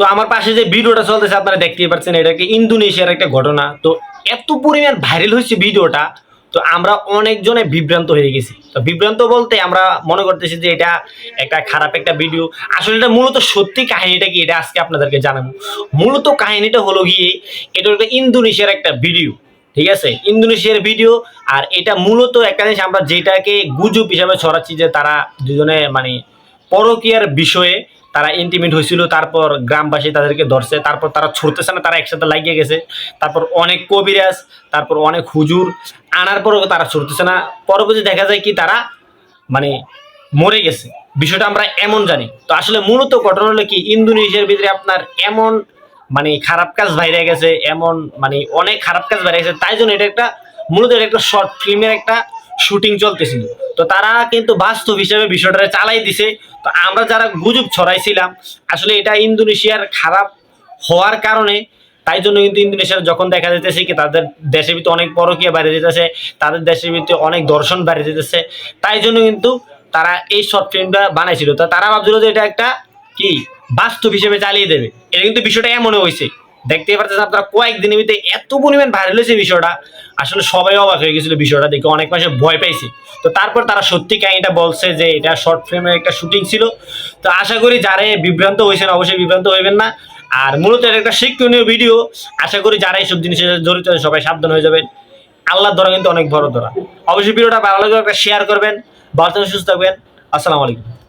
তো আমার পাশে যে ভিডিওটা চলতেছে, আপনারা দেখতেই পাচ্ছেন, এটা কি ইন্দোনেশিয়ার একটা ঘটনা। তো এত পরিমাণ ভাইরাল হয়েছে ভিডিওটা, তো আমরা অনেকজনে বিভ্রান্ত হয়ে গেছি। তো বিভ্রান্ত বলতে আমরা মনে করতেছি যে এটা একটা খারাপ একটা ভিডিও। আসলে এটা মূলত সত্যি কাহিনীটা কি, এটা আজকে আপনাদেরকে জানাব। মূলত কাহিনীটা হলো গিয়ে, এটা একটা ইন্দোনেশিয়ার একটা ভিডিও, ঠিক আছে? ইন্দোনেশিয়ার ভিডিও, আর এটা মূলত একটা জিনিস আমরা যেটাকে গুজব হিসাবে ছড়াচ্ছি যে তারা দুজনে মানে পরকীয়ার বিষয়ে তারা ইন্টিমেট হয়েছিল, তারপর গ্রামবাসী তাদেরকে ধরছে, তারপর তারা ছুটতেছে না, তারা একসাথে লাগিয়ে গেছে। তারপর অনেক কবিরাজ, তারপর অনেক হুজুর, আনার পরও তারা ছুটতেছে না। পরবর্তী দেখা যায় কি, তারা মানে মরে গেছে। বিষয়টা আমরা এমন জানি। তো আসলে মূলত ঘটনা হলো কি, ইন্দোনেশিয়ার ভিতরে আপনার এমন মানে খারাপ কাজ বাইরে গেছে, এমন মানে অনেক খারাপ কাজ বাইরে গেছে, তাই জন্য এটা একটা মূলত এটা একটা শর্ট ফিল্মের একটা শুটিং চলতেছিল। তো তারা কিন্তু বাস্তব হিসেবে বিষয়টা চালাই দিছে। তো আমরা যারা গুজব ছড়াইছিলাম, আসলে এটা ইন্দোনেশিয়ার খারাপ হওয়ার কারণে, তাই জন্য কিন্তু ইন্দোনেশিয়ার যখন দেখা যেতেছে কি তাদের দেশের ভিতরে অনেক পরকীয়া বাইরে যেতেছে তাদের দেশের ভিতরে অনেক দর্শন বাইরে যেতেছে তাই জন্য কিন্তু তারা এই শর্ট ফিল্মটা বানাইছিল। তো তারা ভাবছিল যে এটা একটা কি বাস্তব হিসেবে চালিয়ে দেবে। এটা কিন্তু বিষয়টা এমন হয়েছে দেখতেই পারতেছেন আপনারা, কয়েকদিনের ভিতরে এত পরিমাণ ভাইরাল হয়েছে বিষয়টা। আসলে সবাই অবাক হয়ে গেছিল বিষয়টা দেখে, অনেক মাসে ভয় পাইছে। তো তারপর তারা সত্যি কাহিনীটা বলছে যে, এটা শর্ট ফিল্মের একটা শুটিং ছিল। তো আশা করি যারা বিভ্রান্ত হয়েছেন, অবশ্যই বিভ্রান্ত হইবেন না। আর মূলত এটা একটা শিক্ষণীয় ভিডিও আশা করি যারা এইসব জিনিসের জড়িত সবাই সাবধান হয়ে যাবেন। আল্লাহর ধরা কিন্তু অনেক বড় ধরা অবশ্যই ভিডিওটা ভালো লাগলে একটা শেয়ার করবেন। ভালো সুস্থ থাকবেন। আসসালামু আলাইকুম।